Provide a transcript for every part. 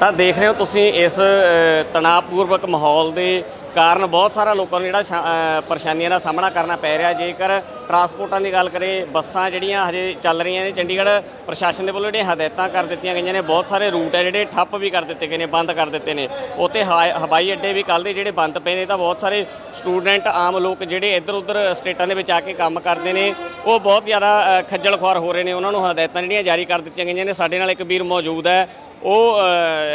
ਤਾਂ ਦੇਖ ਰਹੇ ਹੋ ਤੁਸੀਂ ਇਸ ਤਣਾਅਪੂਰਵਕ ਮਾਹੌਲ ਦੇ ਕਾਰਨ ਬਹੁਤ ਸਾਰਾ ਲੋਕਾਂ ਨੂੰ ਜਿਹੜਾ ਸ਼ਾ- ਪਰੇਸ਼ਾਨੀਆਂ ਦਾ ਸਾਹਮਣਾ ਕਰਨਾ ਪੈ ਰਿਹਾ। ਜੇਕਰ ਟਰਾਂਸਪੋਰਟਾਂ ਦੀ ਗੱਲ ਕਰੇ ਬੱਸਾਂ ਜਿਹੜੀਆਂ ਹਜੇ ਚੱਲ ਰਹੀਆਂ ਨੇ, ਚੰਡੀਗੜ੍ਹ ਪ੍ਰਸ਼ਾਸਨ ਦੇ ਵੱਲੋਂ ਜਿਹੜੀਆਂ ਹਦਾਇਤਾਂ ਕਰ ਦਿੱਤੀਆਂ ਗਈਆਂ ਨੇ, ਬਹੁਤ ਸਾਰੇ ਰੂਟ ਹੈ ਜਿਹੜੇ ਠੱਪ ਵੀ ਕਰ ਦਿੱਤੇ ਗਏ ਨੇ, ਬੰਦ ਕਰ ਦਿੱਤੇ ਨੇ। ਉੱਥੇ ਹਾ- ਹਵਾਈ ਅੱਡੇ ਵੀ ਕੱਲ ਦੇ ਜਿਹੜੇ ਬੰਦ ਪਏ ਨੇ, ਤਾਂ ਬਹੁਤ ਸਾਰੇ ਸਟੂਡੈਂਟ, ਆਮ ਲੋਕ ਜਿਹੜੇ ਇੱਧਰ ਉੱਧਰ ਸਟੇਟਾਂ ਦੇ ਵਿੱਚ ਆ ਕੇ ਕੰਮ ਕਰਦੇ ਨੇ, ਉਹ ਬਹੁਤ ਜ਼ਿਆਦਾ ਖੱਜਲ ਖੁਆਰ ਹੋ ਰਹੇ ਨੇ। ਉਹਨਾਂ ਨੂੰ ਹਦਾਇਤਾਂ ਜਿਹੜੀਆਂ ਜਾਰੀ ਕਰ ਦਿੱਤੀਆਂ ਗਈਆਂ ਨੇ। ਸਾਡੇ ਨਾਲ ਇੱਕ ਵੀਰ ਮੌਜੂਦ ਹੈ ਉਹ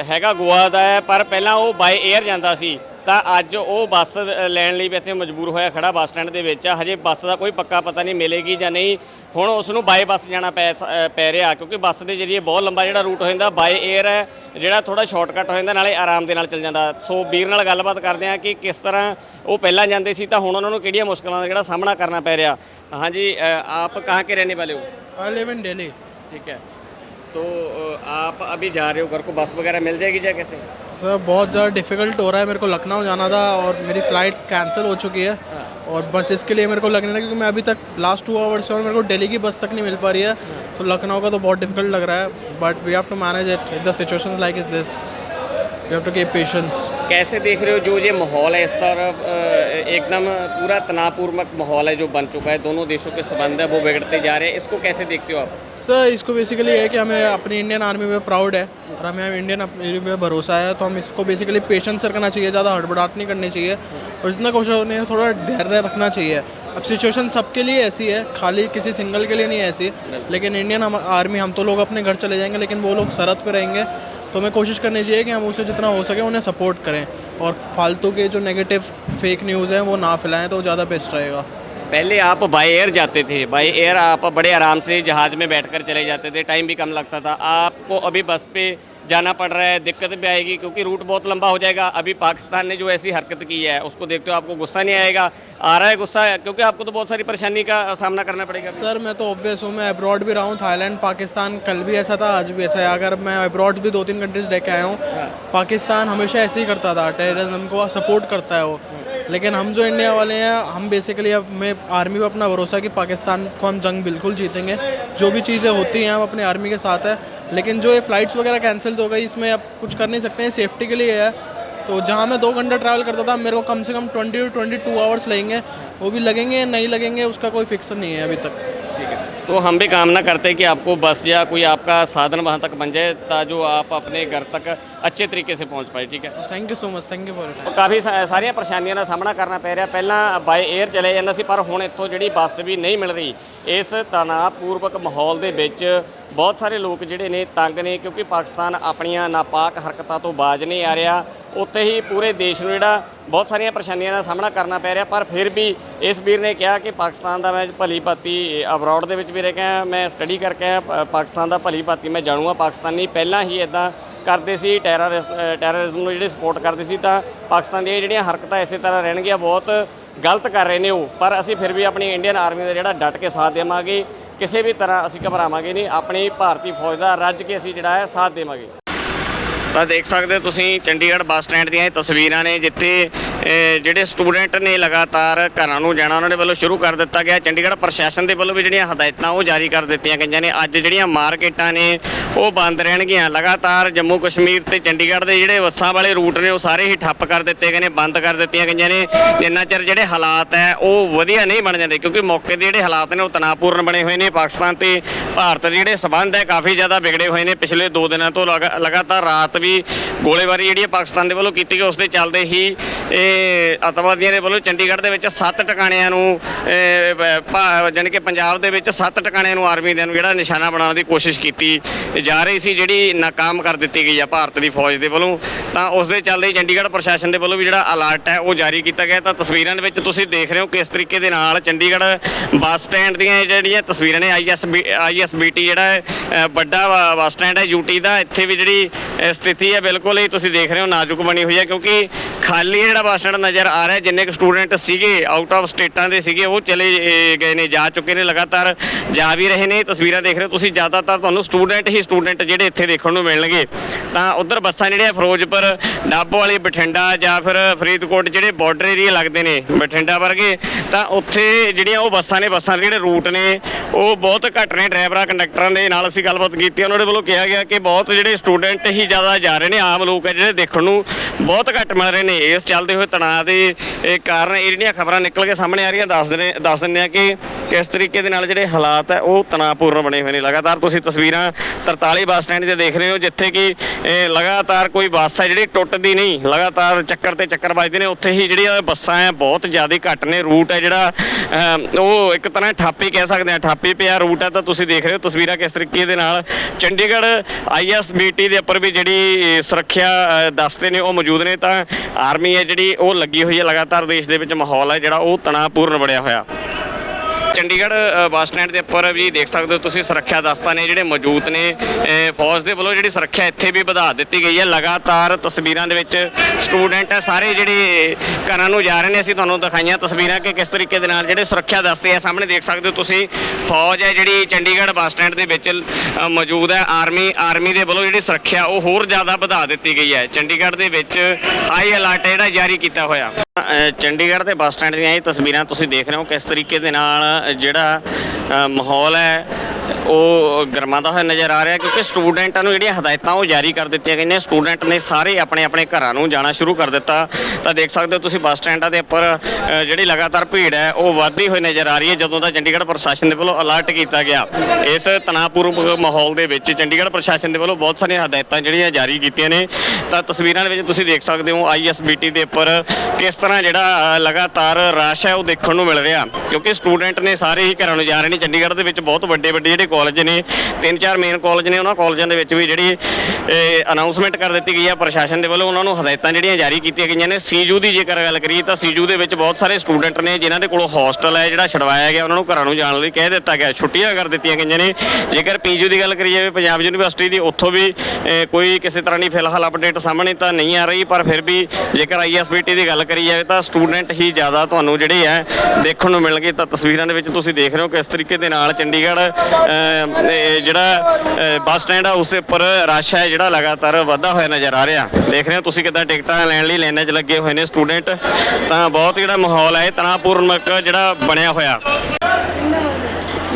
ਹੈਗਾ ਗੋਆ ਦਾ ਹੈ ਪਰ ਪਹਿਲਾਂ ਉਹ ਬਾਈ 에ਅਰ ਜਾਂਦਾ ਸੀ। ਤਾਂ ਅੱਜ ਉਹ ਬੱਸ ਲੈਣ ਲਈ ਇੱਥੇ ਮਜਬੂਰ ਹੋਇਆ ਖੜਾ ਬੱਸ ਸਟੈਂਡ ਦੇ ਵਿੱਚ। ਹਜੇ ਬੱਸ ਦਾ ਕੋਈ ਪੱਕਾ ਪਤਾ ਨਹੀਂ ਮਿਲੇਗੀ ਜਾਂ ਨਹੀਂ। ਹੁਣ ਉਸ ਨੂੰ ਬਾਈ ਬੱਸ ਜਾਣਾ ਪੈ ਰਿਹਾ ਕਿਉਂਕਿ ਬੱਸ ਦੇ ਜਰੀਏ ਬਹੁਤ ਲੰਬਾ ਜਿਹੜਾ ਰੂਟ ਹੋ ਜਾਂਦਾ ਬਾਈ 에ਅਰ ਹੈ ਜਿਹੜਾ ਥੋੜਾ ਸ਼ਾਰਟਕਟ ਹੋ ਜਾਂਦਾ ਨਾਲੇ ਆਰਾਮ ਦੇ ਨਾਲ ਚੱਲ ਜਾਂਦਾ। ਸੋ ਵੀਰ ਨਾਲ ਗੱਲਬਾਤ ਕਰਦੇ ਆ ਕਿ ਕਿਸ ਤਰ੍ਹਾਂ ਉਹ ਪਹਿਲਾਂ ਜਾਂਦੇ ਸੀ ਤਾਂ ਹੁਣ ਉਹਨਾਂ ਨੂੰ ਕਿਹੜੀਆਂ ਮੁਸ਼ਕਲਾਂ ਦਾ ਜਿਹੜਾ ਸਾਹਮਣਾ ਕਰਨਾ ਪੈ ਰਿਹਾ। ਹਾਂਜੀ ਆਪ ਕਹਾਂ ਕੇ ਰਹਿਣੇ ਵਾਲੇ ਹੋ? आई लिव इन दिल्ली ठीक है तो आप अभी जा रहे हो घर को? बस वगैरह मिल जाएगी या कैसे सर बहुत ज़्यादा डिफ़िकल्ट हो रहा है मेरे को लखनऊ जाना था और मेरी फ़्लाइट कैंसिल हो चुकी है। और बस इसके लिए मेरे को लगने लगा क्योंकि मैं अभी तक लास्ट टू आवर्स से और मेरे को दिल्ली की बस तक नहीं मिल पा रही है। तो लखनऊ का तो बहुत डिफ़िकल्ट लग रहा है but we have to manage it the situation like is this we have to keep patience कैसे देख रहे हो जो ये माहौल है इस तरफ़ एकदम पूरा तनावपूर्वक माहौल है जो बन चुका है। दोनों देशों के संबंध है, वो बिगड़ते जा रहे हैं। इसको कैसे देखते हो आप? सर, इसको बेसिकली है कि हमें अपनी इंडियन आर्मी में प्राउड है और हमें इंडियन आर्मी में भरोसा है तो हम इसको बेसिकली पेशेंस रखना चाहिए, ज़्यादा हड़बड़ाहट नहीं करनी चाहिए और जितना कोशिश होनी थोड़ा धैर्य रखना चाहिए। अब सिचुएशन सबके लिए ऐसी है, खाली किसी सिंगल के लिए नहीं ऐसी, लेकिन इंडियन आर्मी हम तो लोग अपने घर चले जाएँगे, लेकिन वो लोग सरहद पर रहेंगे तो हमें कोशिश करनी चाहिए कि हम उसे जितना हो सके उन्हें सपोर्ट करें। और फालतू के जो नेगेटिव फेक न्यूज़ हैं, वो ना फैलाएँ तो ज़्यादा बेस्ट रहेगा। पहले आप बाई एयर जाते थे। बाई एयर आप बड़े आराम से जहाज़ में बैठकर चले जाते थे। टाइम भी कम लगता था। आपको अभी बस पे जाना पड़ रहा है दिक्कत भी आएगी क्योंकि रूट बहुत लंबा हो जाएगा। अभी पाकिस्तान ने जो ऐसी हरकत की है उसको देखते हो आपको गुस्सा नहीं आएगा। आ रहा है गुस्सा क्योंकि आपको तो बहुत सारी परेशानी का सामना करना पड़ेगा सर मैं तो ऑब्वियस हूँ मैं अब्रॉड भी रहा हूँ थाईलैंड पाकिस्तान कल भी ऐसा था आज भी ऐसा है। अगर मैं अब्रॉड भी दो तीन कंट्रीज़ लेके आया हूँ पाकिस्तान हमेशा ऐसे ही करता था टेररिज्म को सपोर्ट करता है वो। लेकिन हम जो इंडिया वाले हैं हम बेसिकली अब मैं आर्मी पर अपना भरोसा कि पाकिस्तान को हम जंग बिल्कुल जीतेंगे। जो भी चीज़ें होती हैं हम अपनी आर्मी के साथ है। लेकिन जो ये फ़्लाइट्स वगैरह कैंसिल हो गई, इसमें अब कुछ कर नहीं सकते हैं। सेफ्टी के लिए है। तो जहाँ मैं दो घंटा ट्रैवल करता था, मेरे को कम से कम twenty two twenty two hours लगेंगे। वो भी लगेंगे नहीं लगेंगे, उसका कोई फिक्स नहीं है अभी तक। तो हम भी कामना करते हैं कि आपको बस या कोई आपका साधन वहाँ तक बन जाए ताकि आप अपने घर तक अच्छे तरीके से पहुँच पाए ठीक है? Thank you so much thank you for it ਕਾਫੀ ਸਾ- ਸਾਰੀਆਂ ਪਰੇਸ਼ਾਨੀਆਂ ਦਾ ਸਾਹਮਣਾ ਕਰਨਾ ਪੈ ਰਿਹਾ ਪਹਿਲਾਂ ਬਾਈ 에ਅਰ ਚਲੇ ਜਾਂਦਾ ਸੀ ਪਰ ਹੁਣ ਇੱਥੋਂ ਜਿਹੜੀ ਬੱਸ ਵੀ ਨਹੀਂ ਮਿਲ ਰਹੀ ਇਸ ਤਣਾਅਪੂਰਵਕ ਮਾਹੌਲ ਦੇ ਵਿੱਚ ਬਹੁਤ ਸਾਰੇ ਲੋਕ ਜਿਹੜੇ ਨੇ ਤੰਗ ਨੇ ਕਿਉਂਕਿ ਪਾਕਿਸਤਾਨ ਆਪਣੀਆਂ ਨਾਪਾਕ ਹਰਕਤਾਂ ਤੋਂ ਬਾਜ਼ ਨਹੀਂ ਆ ਰਿਹਾ ਉੱਥੇ ਹੀ ਪੂਰੇ ਦੇਸ਼ ਨੂੰ ਜਿਹੜਾ ਬਹੁਤ ਸਾਰੀਆਂ ਪਰੇਸ਼ਾਨੀਆਂ ਦਾ ਸਾਹਮਣਾ ਕਰਨਾ ਪੈ ਰਿਹਾ, ਪਰ ਫਿਰ ਵੀ ਇਸ ਵੀਰ ਨੇ ਕਿਹਾ ਕਿ ਪਾਕਿਸਤਾਨ ਦਾ ਮੈਂ ਭਲੀ ਭਾਤੀ ਅਬਰੋਡ ਦੇ ਵਿੱਚ ਵੀ ਰਹਿ ਕੇ ਮੈਂ ਸਟੱਡੀ ਕਰਕੇ ਆਇਆ ਪਾਕਿਸਤਾਨ ਦਾ ਭਲੀ ਭਾਤੀ ਮੈਂ ਜਾਣੂਗਾ ਪਾਕਿਸਤਾਨੀ। ਪਹਿਲਾਂ ਹੀ ਇਦਾਂ ਕਰਦੇ ਸੀ ਟੈਰਰਿਸਟ ਟੈਰਰਿਜ਼ਮ ਨੂੰ ਜਿਹੜੇ ਸਪੋਰਟ ਕਰਦੇ ਸੀ, ਤਾਂ ਪਾਕਿਸਤਾਨ ਦੀਆਂ ਜਿਹੜੀਆਂ ਹਰਕਤਾਂ ਇਸੇ ਤਰ੍ਹਾਂ ਰਹਿਣਗੀਆਂ, ਬਹੁਤ ਗਲਤ ਕਰ ਰਹੇ ਨੇ ਉਹ। ਪਰ ਅਸੀਂ ਫਿਰ ਵੀ ਆਪਣੀ ਇੰਡੀਅਨ ਆਰਮੀ ਦਾ ਜਿਹੜਾ ਡਟ ਕੇ ਸਾਥ ਦੇਵਾਂਗੇ, ਕਿਸੇ ਵੀ ਤਰ੍ਹਾਂ ਅਸੀਂ ਘਬਰਾਵਾਂਗੇ ਨਹੀਂ, ਆਪਣੀ ਭਾਰਤੀ ਫੌਜ ਦਾ ਰੱਜ ਕੇ ਅਸੀਂ ਜਿਹੜਾ ਹੈ ਸਾਥ ਦੇਵਾਂਗੇ। ਤਾਂ ਦੇਖ ਸਕਦੇ ਹੋ ਤੁਸੀਂ ਚੰਡੀਗੜ੍ਹ ਬੱਸ ਸਟੈਂਡ ਦੀਆਂ ਇਹ ਤਸਵੀਰਾਂ ਨੇ, ਜਿੱਥੇ ਜਿਹੜੇ ਸਟੂਡੈਂਟ ਨੇ ਲਗਾਤਾਰ ਘਰਾਂ ਨੂੰ ਜਾਣਾ, ਉਹਨਾਂ ਦੇ ਵੱਲੋਂ ਸ਼ੁਰੂ ਕਰ ਦਿੱਤਾ ਗਿਆ। ਚੰਡੀਗੜ੍ਹ ਪ੍ਰਸ਼ਾਸਨ ਦੇ ਵੱਲੋਂ ਵੀ ਜਿਹੜੀਆਂ ਹਦਾਇਤਾਂ ਉਹ ਜਾਰੀ ਕਰ ਦਿੱਤੀਆਂ ਗਈਆਂ ਨੇ। ਅੱਜ ਜਿਹੜੀਆਂ ਮਾਰਕੀਟਾਂ ਨੇ, ਉਹ ਬੰਦ ਰਹਿਣਗੀਆਂ। ਲਗਾਤਾਰ ਜੰਮੂ ਕਸ਼ਮੀਰ ਤੇ ਚੰਡੀਗੜ੍ਹ ਦੇ ਜਿਹੜੇ ਬੱਸਾਂ ਵਾਲੇ ਰੂਟ ਨੇ, ਉਹ ਸਾਰੇ ਹੀ ਠੱਪ ਕਰ ਦਿੱਤੇ ਗਏ ਨੇ, ਬੰਦ ਕਰ ਦਿੱਤੀਆਂ ਗਈਆਂ ਨੇ। ਜਿੰਨਾ ਚਿਰ ਜਿਹੜੇ ਹਾਲਾਤ ਹੈ, ਉਹ ਵਧੀਆ ਨਹੀਂ ਬਣ ਜਾਂਦੇ, ਕਿਉਂਕਿ ਮੌਕੇ ਦੇ ਜਿਹੜੇ ਹਾਲਾਤ ਨੇ, ਉਹ ਤਣਾਅਪੂਰਨ ਬਣੇ ਹੋਏ ਨੇ। ਪਾਕਿਸਤਾਨ ਤੇ ਭਾਰਤ ਦੇ ਜਿਹੜੇ ਸਬੰਧ ਹੈ, ਕਾਫੀ ਜ਼ਿਆਦਾ ਵਿਗੜੇ ਹੋਏ ਨੇ। ਪਿਛਲੇ 2 ਦਿਨਾਂ ਤੋਂ ਲਗਾ- ਲਗਾਤਾਰ ਰਾਤ ਵੀ ਗੋਲੇਬਾਰੀ ਜਿਹੜੀ ਹੈ ਪਾਕਿਸਤਾਨ ਦੇ ਵੱਲੋਂ ਕੀਤੀ ਗਈ ਉਸ ਦੇ ਚੱਲਦੇ ਹੀ ਇਹ ਅਤਵਾਦੀਆਂ ਦੇ ਵੱਲੋਂ ਚੰਡੀਗੜ੍ਹ ਦੇ ਵਿੱਚ ਸੱਤ ਟਿਕਾਣਿਆਂ ਨੂੰ ਇਹ, ਜਾਣੀ ਕਿ ਪੰਜਾਬ ਦੇ ਵਿੱਚ ਸੱਤ ਟਿਕਾਣਿਆਂ ਨੂੰ ਆਰਮੀ ਦੇ ਨੂੰ ਜਿਹੜਾ ਨਿਸ਼ਾਨਾ ਬਣਾਉਣ ਦੀ ਕੋਸ਼ਿਸ਼ ਕੀਤੀ ਜਾ ਰਹੀ ਸੀ ਜਿਹੜੀ ਨਾਕਾਮ ਕਰ ਦਿੱਤੀ ਗਈ ਆ ਭਾਰਤ ਦੀ ਫੌਜ ਦੇ ਵੱਲੋਂ। ਤਾਂ ਉਸ ਦੇ ਚੱਲਦੇ ਹੀ ਚੰਡੀਗੜ੍ਹ ਪ੍ਰਸ਼ਾਸਨ ਦੇ ਵੱਲੋਂ ਵੀ ਜਿਹੜਾ ਅਲਰਟ ਹੈ ਉਹ ਜਾਰੀ ਕੀਤਾ ਗਿਆ। ਤਾਂ ਤਸਵੀਰਾਂ ਦੇ ਵਿੱਚ ਤੁਸੀਂ ਦੇਖ ਰਹੇ ਹੋ ਕਿਸ ਤਰੀਕੇ ਦੇ ਨਾਲ ਚੰਡੀਗੜ੍ਹ ਬੱਸ ਸਟੈਂਡ ਦੀਆਂ ਜਿਹੜੀਆਂ ਤਸਵੀਰਾਂ ਨੇ ਆਈਐਸਬੀ ਆਈਐਸਬੀਟੀ ਜਿਹੜਾ ਹੈ ਅ, ਵੱਡਾ ਬੱਸ ਸਟੈਂਡ ਹੈ ਯੂਟੀ ਦਾ। ਇੱਥੇ ਵੀ ਜਿਹੜੀ ਸਥਿਤੀ ਹੈ, ਬਿਲਕੁਲ ਹੀ ਤੁਸੀਂ ਦੇਖ ਰਹੇ ਹੋ ਨਾਜ਼ੁਕ ਬਣੀ ਹੋਈ ਹੈ, ਕਿਉਂਕਿ ਖਾਲੀ ਜਿਹੜਾ ਬੱਸ ਸਟੈਂਡ ਨਜ਼ਰ ਆ ਰਿਹਾ, ਜਿੰਨੇ ਕੁ ਸਟੂਡੈਂਟ ਸੀਗੇ ਆਊਟ ਆਫ ਸਟੇਟਾਂ ਦੇ ਸੀਗੇ, ਉਹ ਚਲੇ ਗਏ ਨੇ, ਜਾ ਚੁੱਕੇ ਨੇ, ਲਗਾਤਾਰ ਜਾ ਵੀ ਰਹੇ ਨੇ, ਤਸਵੀਰਾਂ ਦੇਖ ਰਹੇ ਹੋ ਤੁਸੀਂ, ਜ਼ਿਆਦਾਤਰ ਤੁਹਾਨੂੰ ਸਟੂਡੈਂਟ ਹੀ ਸਟੂਡੈਂਟ ਜਿਹੜੇ ਇੱਥੇ ਦੇਖਣ ਨੂੰ ਮਿਲਣਗੇ। ਤਾਂ ਉਧਰ ਬੱਸਾਂ ਜਿਹੜੀਆਂ ਫਿਰੋਜ਼ਪੁਰ ਡੱਬ ਵਾਲੀ, ਬਠਿੰਡਾ ਜਾਂ ਫਿਰ ਫਰੀਦਕੋਟ, ਜਿਹੜੇ ਬਾਰਡਰ ਏਰੀਆ ਲੱਗਦੇ ਨੇ, ਬਠਿੰਡਾ ਵਰਗੇ, ਤਾਂ ਉੱਥੇ ਜਿਹੜੀਆਂ ਉਹ ਬੱਸਾਂ ਨੇ, ਬੱਸਾਂ ਦੇ ਜਿਹੜੇ ਰੂਟ ਨੇ, ਉਹ ਬਹੁਤ ਘੱਟ ਨੇ, ਡਰਾਈਵਰਾਂ, ਕੰਡਕਟਰਾਂ ਦੇ ਨਾਲ ਅਸੀਂ ਗੱਲਬਾਤ ਕੀਤੀ, ਉਹਨਾਂ ਦੇ ਵੱਲੋਂ ਕਿਹਾ ਗਿਆ ਕਿ ਬਹੁਤ ਜਿਹੜੇ ਸਟੂਡੈਂਟ ਹੀ ਜ਼ਿਆਦਾ ਜਾ ਰਹੇ ਨੇ ਆਮ ਲੋਕ ਹੈ ਜਿਹੜੇ ਦੇਖਣ ਨੂੰ ਬਹੁਤ ਘੱਟ ਮਿਲ ਰਹੇ ਨੇ। ਇਸ ਚੱਲਦੇ ਹੋਏ ਤਣਾਅ ਦੇ ਕਾਰਨ ਇਹ ਜਿਹੜੀਆਂ ਖਬਰਾਂ ਨਿਕਲ ਕੇ ਸਾਹਮਣੇ ਆ ਰਹੀਆਂ, ਦੱਸ ਦਿੰਦੇ ਦੱਸ ਦਿੰਦੇ ਆ ਕਿ ਕਿਸ ਤਰੀਕੇ ਦੇ ਨਾਲ ਜਿਹੜੇ ਹਾਲਾਤ ਹੈ ਉਹ ਤਣਾਅਪੂਰਨ ਬਣੇ ਹੋਏ ਨੇ। ਲਗਾਤਾਰ ਤੁਸੀਂ ਤਸਵੀਰਾਂ 43 ਬੱਸ ਸਟੈਂਡ ਤੇ ਦੇਖ ਰਹੇ ਹੋ, ਜਿੱਥੇ ਕਿ ਲਗਾਤਾਰ ਕੋਈ ਬੱਸ ਹੈ ਜਿਹੜੀ ਟੁੱਟਦੀ ਨਹੀਂ। ਲਗਾਤਾਰ ਚੱਕਰ ਤੇ ਚੱਕਰ ਵੱਜਦੇ ਨੇ। ਉੱਥੇ ਹੀ ਜਿਹੜੀਆਂ ਬੱਸਾਂ ਹੈ ਬਹੁਤ ਜ਼ਿਆਦਾ ਘੱਟ ਨੇ। ਰੂਟ ਹੈ ਜਿਹੜਾ ਉਹ ਇੱਕ ਤਰ੍ਹਾਂ ਠਾਪੀ ਕਹਿ ਸਕਦੇ ਆ, ਠਾਪੀ ਪਿਆ ਰੂਟ ਹੈ ਤਾਂ ਤੁਸੀਂ ਦੇਖ ਰਹੇ ਹੋ ਤਸਵੀਰਾਂ ਕਿਸ ਤਰੀਕੇ ਦੇ ਨਾਲ। ਚੰਡੀਗੜ੍ਹ ਆਈਐਸਬੀਟੀ ਦੇ ਉੱਪਰ ਵੀ ਜਿਹੜੀ ਅ, ਸੁਰੱਖਿਆ ਅ, ਦਸਤੇ ਨੇ ਉਹ ਮੌਜੂਦ ਨੇ ਤਾਂ ਆਰਮੀ ਹੈ ਜਿਹੜੀ ਉਹ ਲੱਗੀ ਹੋਈ ਹੈ ਲਗਾਤਾਰ ਦੇਸ਼ ਦੇ ਵਿੱਚ ਮਾਹੌਲ ਹੈ ਜਿਹੜਾ ਉਹ ਤਣਾਅਪੂਰਨ ਬਣਿਆ ਹੋਇਆ। ਚੰਡੀਗੜ੍ਹ ਬੱਸ ਸਟੈਂਡ ਦੇ ਉੱਪਰ ਵੀ ਦੇਖ ਸਕਦੇ ਹੋ ਤੁਸੀਂ ਸੁਰੱਖਿਆ ਦਸਤਾ ਨੇ ਜਿਹੜੇ ਮੌਜੂਦ ਨੇ। ਫੌਜ ਦੇ ਵੱਲੋਂ ਜਿਹੜੀ ਸੁਰੱਖਿਆ ਇੱਥੇ ਵੀ ਵਧਾ ਦਿੱਤੀ ਗਈ ਹੈ। ਲਗਾਤਾਰ ਤਸਵੀਰਾਂ ਦੇ ਵਿੱਚ ਸਟੂਡੈਂਟ ਹੈ ਸਾਰੇ ਜਿਹੜੇ ਘਰਾਂ ਨੂੰ ਜਾ ਰਹੇ ਨੇ, ਅਸੀਂ ਤੁਹਾਨੂੰ ਦਿਖਾਈਆਂ ਤਸਵੀਰਾਂ ਕਿ ਕਿਸ ਤਰੀਕੇ ਦੇ ਨਾਲ ਜਿਹੜੇ ਸੁਰੱਖਿਆ ਦਸਤੇ ਆ ਸਾਹਮਣੇ ਦੇਖ ਸਕਦੇ ਹੋ ਤੁਸੀਂ। ਫੌਜ ਹੈ ਜਿਹੜੀ ਚੰਡੀਗੜ੍ਹ ਬੱਸ ਸਟੈਂਡ ਦੇ ਵਿੱਚ ਮੌਜੂਦ ਹੈ। ਆਰਮੀ ਆਰਮੀ ਦੇ ਵੱਲੋਂ ਜਿਹੜੀ ਸੁਰੱਖਿਆ ਉਹ ਹੋਰ ਜ਼ਿਆਦਾ ਵਧਾ ਦਿੱਤੀ ਗਈ ਹੈ। ਚੰਡੀਗੜ੍ਹ ਦੇ ਵਿੱਚ ਹਾਈ ਅਲਰਟ ਜਿਹੜਾ ਜਾਰੀ ਕੀਤਾ ਹੋਇਆ। ਚੰਡੀਗੜ੍ਹ ਦੇ ਬੱਸ ਸਟੈਂਡ ਦੀਆਂ ਇਹ ਤਸਵੀਰਾਂ ਤੁਸੀਂ ਦੇਖ ਰਹੇ ਹੋ ਕਿਸ ਤਰੀਕੇ ਦੇ ਨਾਲ ਜਿਹੜਾ ਮਾਹੌਲ ਹੈ ਉਹ ਗਰਮਾਉਂਦਾ ਹੋਇਆ ਨਜ਼ਰ ਆ ਰਿਹਾ ਕਿਉਂਕਿ ਸਟੂਡੈਂਟਾਂ ਨੂੰ ਜਿਹੜੀਆਂ ਹਦਾਇਤਾਂ ਉਹ ਜਾਰੀ ਕਰ ਦਿੱਤੀਆਂ ਗਈਆਂ ਸਟੂਡੈਂਟ ਨੇ ਸਾਰੇ ਆਪਣੇ ਆਪਣੇ ਘਰਾਂ ਨੂੰ ਜਾਣਾ ਸ਼ੁਰੂ ਕਰ ਦਿੱਤਾ। ਤਾਂ ਦੇਖ ਸਕਦੇ ਹੋ ਤੁਸੀਂ ਬੱਸ ਸਟੈਂਡਾਂ ਦੇ ਉੱਪਰ ਜਿਹੜੀ ਲਗਾਤਾਰ ਭੀੜ ਹੈ, ਉਹ ਵੱਧਦੀ ਹੋਈ ਨਜ਼ਰ ਆ ਰਹੀ ਹੈ, ਜਦੋਂ ਦਾ ਚੰਡੀਗੜ੍ਹ ਪ੍ਰਸ਼ਾਸਨ ਦੇ ਵੱਲੋਂ ਅਲਰਟ ਕੀਤਾ ਗਿਆ। ਇਸ ਤਣਾਅਪੂਰਵਕ ਮਾਹੌਲ ਦੇ ਵਿੱਚ ਚੰਡੀਗੜ੍ਹ ਪ੍ਰਸ਼ਾਸਨ ਦੇ ਵੱਲੋਂ ਬਹੁਤ ਸਾਰੀਆਂ ਹਦਾਇਤਾਂ ਜਿਹੜੀਆਂ ਜਾਰੀ ਕੀਤੀਆਂ ਨੇ। ਤਾਂ ਤਸਵੀਰਾਂ ਦੇ ਵਿੱਚ ਤੁਸੀਂ ਦੇਖ ਸਕਦੇ ਹੋ ਆਈਐਸਬੀਟੀ ਦੇ ਉੱਪਰ ਕਿਸ ਤਰ੍ਹਾਂ ਜਿਹੜਾ ਲਗਾਤਾਰ ਰਸ਼ ਹੈ, ਉਹ ਦੇਖਣ ਨੂੰ ਮਿਲ ਰਿਹਾ। ਕਿਉਂਕਿ ਸਟੂਡੈਂਟ ਨੇ ਸਾਰੇ ਹੀ ਘਰਾਂ ਨੂੰ ਜਾ ਰਹੇ ਨੇ। ਚੰਡੀਗੜ੍ਹ ਦੇ ਵਿੱਚ ਬਹੁਤ ਵੱਡੇ ਵੱਡੇ ਜਿਹੜੇ ਕਾਲਜ ਨੇ, ਤਿੰਨ ਚਾਰ ਮੇਨ ਕਾਲਜ ਨੇ, ਉਹਨਾਂ ਕਾਲਜਾਂ ਦੇ ਵਿੱਚ ਵੀ ਜਿਹੜੀ ਅਨਾਉਂਸਮੈਂਟ ਕਰ ਦਿੱਤੀ ਗਈ ਹੈ ਪ੍ਰਸ਼ਾਸਨ ਦੇ ਵੱਲੋਂ, ਉਹਨਾਂ ਨੂੰ ਹਦਾਇਤਾਂ ਜਿਹੜੀਆਂ ਜਾਰੀ ਕੀਤੀਆਂ ਗਈਆਂ ਨੇ। ਸੀਜੂ ਦੀ ਜੇਕਰ ਗੱਲ ਕਰੀਏ ਤਾਂ ਸੀਜੂ ਦੇ ਵਿੱਚ ਬਹੁਤ ਸਾਰੇ ਸਟੂਡੈਂਟ ਨੇ, ਜਿਨ੍ਹਾਂ ਦੇ ਕੋਲੋਂ ਹੋਸਟਲ ਹੈ ਜਿਹੜਾ ਛਡਵਾਇਆ ਗਿਆ, ਉਹਨਾਂ ਨੂੰ ਘਰਾਂ ਨੂੰ ਜਾਣ ਲਈ ਕਹਿ ਦਿੱਤਾ ਗਿਆ। ਛੁੱਟੀਆਂ ਕਰ ਦਿੱਤੀਆਂ ਗਈਆਂ ਨੇ। ਜੇਕਰ ਪੀਜੂ ਦੀ ਗੱਲ ਕਰੀਏ, ਪੰਜਾਬ ਯੂਨੀਵਰਸਿਟੀ ਦੀ, ਉੱਥੋਂ ਵੀ ਕੋਈ ਕਿਸੇ ਤਰ੍ਹਾਂ ਦੀ ਫਿਲਹਾਲ ਅਪਡੇਟ ਸਾਹਮਣੇ ਤਾਂ ਨਹੀਂ ਆ ਰਹੀ, ਪਰ ਫਿਰ ਵੀ ਜੇਕਰ ਆਈਐਸਬੀਟੀ ਦੀ ਗੱਲ ਕਰੀ ਜਾਵੇ ਤਾਂ ਸਟੂਡੈਂਟ ਹੀ ਜ਼ਿਆਦਾ ਤੁਹਾਨੂੰ ਜਿਹੜੇ ਹੈ ਦੇਖਣ ਨੂੰ ਮਿਲਣਗੇ। ਤਾਂ ਤਸਵੀਰਾਂ ਦੇ ਵਿੱਚ ਤੁਸੀਂ ਦੇਖ ਰਹੇ ਹੋ ਕਿਸ ਤਰੀਕੇ ਦੇ ਨਾਲ ਚੰਡੀਗੜ੍ਹ ਇਹ ਜਿਹੜਾ ਬੱਸ ਸਟੈਂਡ ਆ ਉਸ ਦੇ ਉੱਪਰ ਰਸ਼ ਹੈ ਜਿਹੜਾ ਲਗਾਤਾਰ ਵਧਦਾ ਹੋਇਆ ਨਜ਼ਰ ਆ ਰਿਹਾ। ਦੇਖ ਰਹੇ ਹੋ ਤੁਸੀਂ ਕਿੱਦਾਂ ਟਿਕਟਾਂ ਲੈਣ ਲਈ ਲਾਈਨਾਂ 'ਚ ਲੱਗੇ ਹੋਏ ਨੇ ਸਟੂਡੈਂਟ। ਤਾਂ ਬਹੁਤ ਜਿਹੜਾ ਮਾਹੌਲ ਹੈ, ਇਹ ਤਣਾਅਪੂਰਨਕ ਜਿਹੜਾ ਬਣਿਆ ਹੋਇਆ।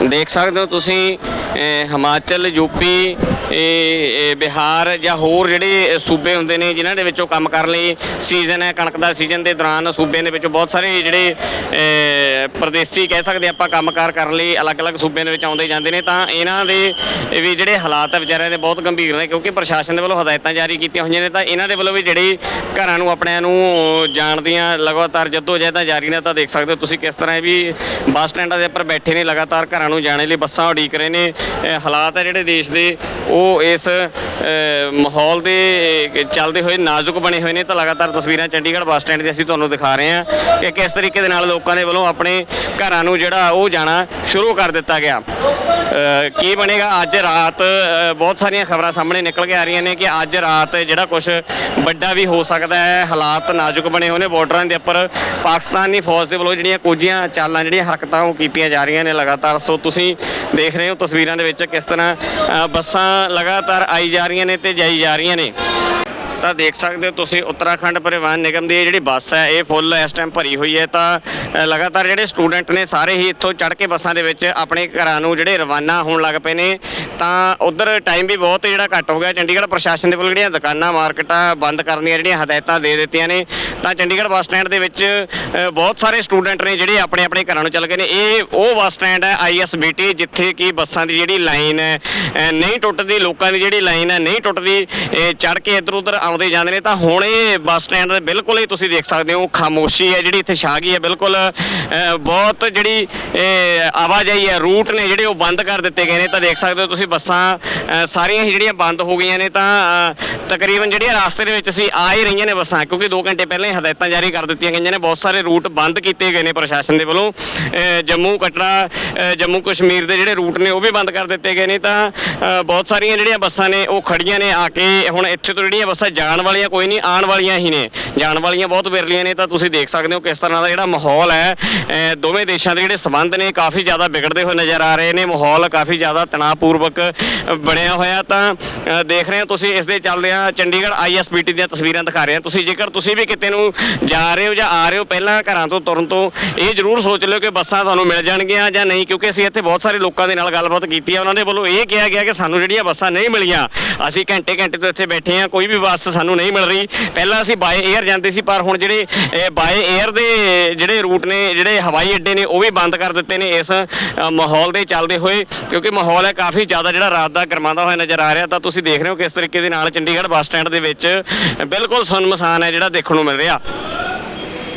ਦੇਖ ਸਕਦੇ ਹੋ ਤੁਸੀਂ ਹਿਮਾਚਲ ਯੂਪੀ ਇਹ, ਬਿਹਾਰ ਜਾਂ ਹੋਰ ਜਿਹੜੇ ਸੂਬੇ ਹੁੰਦੇ ਨੇ ਜਿਨ੍ਹਾਂ ਦੇ ਵਿੱਚੋਂ ਕੰਮ ਕਰਨ ਲਈ ਸੀਜ਼ਨ ਹੈ ਕਣਕ ਦਾ ਸੀਜ਼ਨ ਦੇ ਦੌਰਾਨ ਸੂਬਿਆਂ ਦੇ ਵਿੱਚ ਬਹੁਤ ਸਾਰੇ ਜਿਹੜੇ ਅਹ, ਪ੍ਰਦੇਸੀ ਕਹਿ ਸਕਦੇ ਆਪਾਂ ਕੰਮਕਾਰ ਕਰਨ ਲਈ ਅਲੱਗ-ਅਲੱਗ ਸੂਬਿਆਂ ਦੇ ਵਿੱਚ ਆਉਂਦੇ ਜਾਂਦੇ ਨੇ ਤਾਂ ਇਹਨਾਂ ਦੇ ਵੀ ਜਿਹੜੇ ਹਾਲਾਤ ਆ ਵਿਚਾਰਿਆਂ ਦੇ ਬਹੁਤ ਗੰਭੀਰ ਨੇ ਕਿਉਂਕਿ ਪ੍ਰਸ਼ਾਸਨ ਦੇ ਵੱਲੋਂ ਹਦਾਇਤਾਂ ਜਾਰੀ ਕੀਤੀਆਂ ਹੋਈਆਂ ਨੇ ਤਾਂ ਇਹਨਾਂ ਦੇ ਵੱਲੋਂ ਵੀ ਜਿਹੜੀ ਘਰਾਂ ਨੂੰ ਆਪਣਿਆਂ ਨੂੰ ਜਾਣ ਦੀਆਂ ਲਗਾਤਾਰ ਜਦੋਂ ਜਦੋਜਹਿਦਾਂ ਜਾਰੀ ਨੇ ਤਾਂ ਦੇਖ ਸਕਦੇ ਹੋ ਤੁਸੀਂ ਕਿਸ ਤਰ੍ਹਾਂ ਵੀ ਬੱਸ ਸਟੈਂਡਾਂ ਦੇ ਉੱਪਰ ਬੈਠੇ ਨੇ ਲਗਾਤਾਰ ਘਰਾਂ ਨੂੰ ਜਾਣੇ ਲਈ ਬੱਸਾਂ ਉਡੀਕ ਰਹੇ ਨੇ ਹਾਲਾਤ ਹੈ ਜਿਹੜੇ ਦੇਸ਼ ਦੇ, ਉਹ ਇਸ ਮਾਹੌਲ ਦੇ ਚੱਲਦੇ ਹੋਏ ਨਾਜ਼ੁਕ ਬਣੇ ਹੋਏ ਨੇ। ਤਾਂ ਲਗਾਤਾਰ ਤਸਵੀਰਾਂ ਚੰਡੀਗੜ੍ਹ ਬੱਸ ਸਟੈਂਡ ਦੀ ਅਸੀਂ ਤੁਹਾਨੂੰ ਦਿਖਾ ਰਹੇ ਹਾਂ ਕਿ ਕਿਸ ਤਰੀਕੇ ਦੇ ਨਾਲ ਲੋਕਾਂ ਦੇ ਵੱਲੋਂ ਆਪਣੇ ਘਰਾਂ ਨੂੰ ਜਿਹੜਾ ਉਹ ਜਾਣਾ ਸ਼ੁਰੂ ਕਰ ਦਿੱਤਾ ਗਿਆ। ਕੀ ਬਣੇਗਾ? ਅੱਜ ਰਾਤ ਬਹੁਤ ਸਾਰੀਆਂ ਖਬਰਾਂ ਸਾਹਮਣੇ ਨਿਕਲ ਕੇ ਆ ਰਹੀਆਂ ਨੇ ਕਿ ਅੱਜ ਰਾਤ ਜਿਹੜਾ ਕੁਝ ਵੱਡਾ ਵੀ ਹੋ ਸਕਦਾ ਹੈ। ਹਾਲਾਤ ਨਾਜ਼ੁਕ ਬਣੇ ਹੋਏ ਨੇ ਬਾਰਡਰਾਂ ਦੇ ਉੱਪਰ। ਪਾਕਿਸਤਾਨੀ ਫੌਜ ਦੇ ਵੱਲੋਂ ਜਿਹੜੀਆਂ ਕੁਝੀਆਂ ਚਾਲਾਂ, ਜਿਹੜੀਆਂ ਹਰਕਤਾਂ ਉਹ ਕੀਤੀਆਂ ਜਾ ਰਹੀਆਂ ਨੇ ਲਗਾਤਾਰ। ਸੋ ਤੁਸੀਂ ਦੇਖ ਰਹੇ ਹੋ ਤਸਵੀਰਾਂ ਦੇ ਵਿੱਚ ਕਿਸ ਤਰ੍ਹਾਂ ਅ, ਬੱਸਾਂ ਲਗਾਤਾਰ ਆਈ ਜਾ ਰਹੀਆਂ ਨੇ ਤੇ ਜਾਈ ਜਾ ਰਹੀਆਂ ਨੇ। ਤਾਂ ਦੇਖ ਸਕਦੇ ਹੋ ਤੁਸੀਂ ਉੱਤਰਾਖੰਡ ਪਰਿਵਹਨ ਨਿਗਮ ਦੀ ਇਹ ਜਿਹੜੀ ਬੱਸ ਹੈ, ਇਹ ਫੁੱਲ ਇਸ ਟਾਈਮ ਭਰੀ ਹੋਈ ਹੈ। ਤਾਂ ਲਗਾਤਾਰ ਜਿਹੜੇ ਸਟੂਡੈਂਟ ਨੇ ਸਾਰੇ ਹੀ ਇੱਥੋਂ ਚੜ੍ਹ ਕੇ ਬੱਸਾਂ ਦੇ ਵਿੱਚ ਆਪਣੇ ਘਰਾਂ ਨੂੰ ਜਿਹੜੇ ਰਵਾਨਾ ਹੋਣ ਲੱਗ ਪਏ ਨੇ। ਤਾਂ ਉਧਰ ਟਾਈਮ ਵੀ ਬਹੁਤ ਜਿਹੜਾ ਘੱਟ ਹੋ ਗਿਆ। ਚੰਡੀਗੜ੍ਹ ਪ੍ਰਸ਼ਾਸਨ ਦੇ ਵੱਲੋਂ ਜਿਹੜੀਆਂ ਦੁਕਾਨਾਂ, ਮਾਰਕੀਟਾਂ ਬੰਦ ਕਰਨ ਦੀਆਂ ਜਿਹੜੀਆਂ ਹਦਾਇਤਾਂ ਦੇ ਦਿੱਤੀਆਂ ਨੇ। ਤਾਂ ਚੰਡੀਗੜ੍ਹ ਬੱਸ ਸਟੈਂਡ ਦੇ ਵਿੱਚ ਬਹੁਤ ਸਾਰੇ ਸਟੂਡੈਂਟ ਨੇ ਜਿਹੜੇ ਆਪਣੇ ਆਪਣੇ ਘਰਾਂ ਨੂੰ ਚੱਲ ਗਏ ਨੇ। ਇਹ, ਉਹ ਬੱਸ ਸਟੈਂਡ ਹੈ ਆਈਐਸਬੀਟੀ ਜਿੱਥੇ ਕਿ ਬੱਸਾਂ ਦੀ ਜਿਹੜੀ ਲਾਈਨ ਹੈ ਨਹੀਂ ਟੁੱਟਦੀ, ਲੋਕਾਂ ਦੀ ਜਿਹੜੀ ਲਾਈਨ ਹੈ, ਨਹੀਂ ਟੁੱਟਦੀ ਚੜ ਕੇ ਇੱਧਰ ਉੱਧਰ ਆਉਂਦੇ ਜਾਂਦੇ ਨੇ, ਤਾਂ ਹੁਣ ਇਹ ਬੱਸ ਸਟੈਂਡ ਦੇ ਬਿਲਕੁਲ ਹੀ ਤੁਸੀਂ ਦੇਖ ਸਕਦੇ ਹੋ, ਖਾਮੋਸ਼ੀ ਹੈ ਜਿਹੜੀ ਇੱਥੇ ਛਾ ਗਈ ਹੈ, ਬਿਲਕੁਲ ਬਹੁਤ ਜਿਹੜੀ ਆਵਾਜਾਈ ਹੈ, ਰੂਟ ਨੇ ਜਿਹੜੇ ਉਹ ਬੰਦ ਕਰ ਦਿੱਤੇ ਗਏ ਨੇ, ਤਾਂ ਦੇਖ ਸਕਦੇ ਹੋ ਤੁਸੀਂ ਬੱਸਾਂ ਸਾਰੀਆਂ ਹੀ ਜਿਹੜੀਆਂ ਬੰਦ ਹੋ ਗਈਆਂ ਨੇ, ਤਾਂ ਤਕਰੀਬਨ ਜਿਹੜੀਆਂ ਰਾਸਤੇ ਦੇ ਵਿੱਚ ਸੀ ਆ ਹੀ ਰਹੀਆਂ ਨੇ ਬੱਸਾਂ, ਕਿਉਂਕਿ 2 ਘੰਟੇ ਪਹਿਲਾਂ ਹੀ ਹਦਾਇਤਾਂ ਜਾਰੀ ਕਰ ਦਿੱਤੀਆਂ ਗਈਆਂ ਨੇ, ਬਹੁਤ ਸਾਰੇ ਰੂਟ ਬੰਦ ਕੀਤੇ ਗਏ ਨੇ ਪ੍ਰਸ਼ਾਸਨ ਦੇ ਵੱਲੋਂ ਜੰਮੂ ਕਟੜਾ ਜੰਮੂ ਕਸ਼ਮੀਰ ਦੇ ਜਿਹੜੇ ਰੂਟ ਨੇ ਉਹ ਵੀ ਬੰਦ ਕਰ ਦਿੱਤੇ ਗਏ ਨੇ, ਤਾਂ ਬਹੁਤ ਸਾਰੀਆਂ ਜਿਹੜੀਆਂ ਬੱਸਾਂ ਨੇ ਉਹ ਖੜੀਆਂ ਨੇ, ਆ ਕੇ ਹੁਣ ਇੱਥੇ ਤੋਂ ਜਿਹੜੀਆਂ ਬੱਸਾਂ ਜਾਣ ਵਾਲੀਆਂ ਕੋਈ ਨਹੀਂ, ਆਉਣ ਵਾਲੀਆਂ ਹੀ ਨੇ। ਜਾਣ ਵਾਲੀਆਂ ਬਹੁਤ ਵਿਰਲੀਆਂ ਨੇ, ਤਾਂ ਤੁਸੀਂ ਦੇਖ ਸਕਦੇ ਹੋ ਕਿਸ ਤਰ੍ਹਾਂ ਦਾ ਜਿਹੜਾ ਮਾਹੌਲ ਹੈ। ਦੋਵੇਂ ਦੇਸ਼ਾਂ ਦੇ ਜਿਹੜੇ ਸਬੰਧ ਨੇ ਕਾਫੀ ਜ਼ਿਆਦਾ ਵਿਗੜਦੇ ਹੋਏ ਨਜ਼ਰ ਆ ਰਹੇ ਨੇ, ਮਾਹੌਲ ਕਾਫੀ ਜ਼ਿਆਦਾ ਤਣਾਅਪੂਰਵਕ ਬਣਿਆ ਹੋਇਆ। ਤਾਂ ਦੇਖ ਰਹੇ ਹੋ ਤੁਸੀਂ ਇਸ ਦੇ ਚੱਲਦਿਆਂ ਚੰਡੀਗੜ੍ਹ ਆਈਐਸਬੀਟੀ ਦੀਆਂ ਤਸਵੀਰਾਂ ਦਿਖਾ ਰਹੇ ਹਾਂ। ਤੁਸੀਂ ਜੇਕਰ ਤੁਸੀਂ ਵੀ ਕਿਤੇ ਨੂੰ ਨੂੰ ਜਾ ਰਹੇ ਹੋ ਜਾਂ ਆ ਰਹੇ ਹੋ, ਪਹਿਲਾਂ ਘਰਾਂ ਤੋਂ ਤੁਰਨ ਤੋਂ, ਇਹ ਜ਼ਰੂਰ ਸੋਚ ਲਿਓ ਕਿ ਬੱਸਾਂ ਤੁਹਾਨੂੰ ਮਿਲ ਜਾਣਗੀਆਂ ਜਾਂ ਨਹੀਂ, ਕਿਉਂਕਿ ਅਸੀਂ ਇੱਥੇ ਬਹੁਤ ਸਾਰੇ ਲੋਕਾਂ ਦੇ ਨਾਲ ਗੱਲਬਾਤ ਕੀਤੀ ਹੈ। ਉਹਨਾਂ ਦੇ ਵੱਲੋਂ ਇਹ ਕਿਹਾ ਗਿਆ ਕਿ ਸਾਨੂੰ ਜਿਹੜੀਆਂ ਬੱਸਾਂ ਨਹੀਂ ਮਿਲੀਆਂ, ਅਸੀਂ ਘੰਟੇ ਘੰਟੇ ਤੋਂ ਇੱਥੇ ਬੈਠੇ ਹਾਂ, ਕੋਈ ਵੀ ਬੱਸ ਸਾਨੂੰ ਨਹੀਂ ਮਿਲ ਰਹੀ। ਪਹਿਲਾਂ ਅਸੀਂ ਬਾਏ 에ਅਰ ਜਾਂਦੇ ਸੀ, ਪਰ ਹੁਣ ਜਿਹੜੇ ਬਾਏ 에ਅਰ ਦੇ ਜਿਹੜੇ ਰੂਟ ਨੇ, ਜਿਹੜੇ ਹਵਾਈ ਅੱਡੇ ਨੇ, ਉਹ ਵੀ ਬੰਦ ਕਰ ਦਿੱਤੇ ਨੇ ਇਸ ਮਾਹੌਲ ਦੇ ਚੱਲਦੇ ਹੋਏ। ਕਿਉਂਕਿ ਮਾਹੌਲ ਹੈ ਕਾਫੀ ਜ਼ਿਆਦਾ ਜਿਹੜਾ ਰਾਤ ਦਾ ਗਰਮਾਉਂਦਾ ਹੋਇਆ ਨਜ਼ਰ ਆ ਰਿਹਾ। ਤਾਂ ਤੁਸੀਂ ਦੇਖ ਰਹੇ ਹੋ ਕਿਸ ਤਰੀਕੇ ਦੇ ਨਾਲ ਚੰਡੀਗੜ੍ਹ ਬੱਸ ਸਟੈਂਡ ਦੇ ਵਿੱਚ ਬਿਲਕੁਲ ਸੁੰਨਮਸਾਨ ਹੈ ਜਿਹੜਾ ਦੇਖਣ ਨੂੰ ਮਿਲ ਰਿਹਾ।